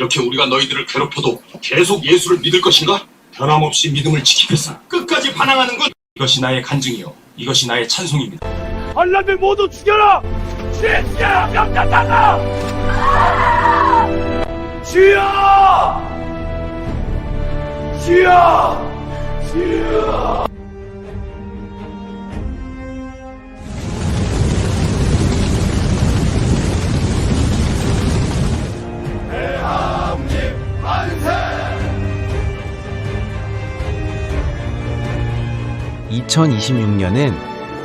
이렇게 우리가 너희들을 괴롭혀도 계속 예수를 믿을 것인가? 변함없이 믿음을 지키겠어. 끝까지 반항하는 것. 이것이 나의 간증이요. 이것이 나의 찬송입니다. 반란들 모두 죽여라! 진짜 명단하라! 주여! 주여! 주여! 2026년은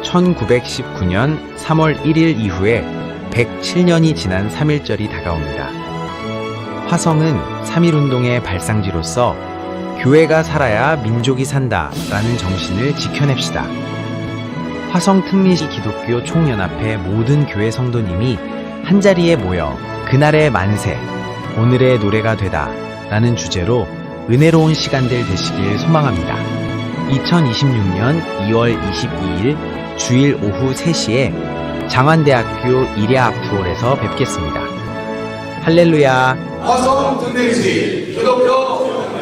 1919년 3월 1일 이후에 107년이 지난 3.1절이 다가옵니다. 화성은 3.1운동의 발상지로서 교회가 살아야 민족이 산다 라는 정신을 지켜냅시다. 화성 특리시 기독교 총연합회 모든 교회 성도님이 한자리에 모여 그날의 만세, 오늘의 노래가 되다 라는 주제로 은혜로운 시간들 되시길 소망합니다. 2026년 2월 22일 주일 오후 3시에 장안대학교 이랴아프홀에서 뵙겠습니다. 할렐루야! 화성 등대기지 기독교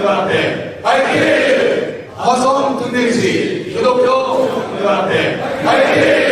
연합회 파이팅! 화성 등대기지 기독교 연합회 파이팅!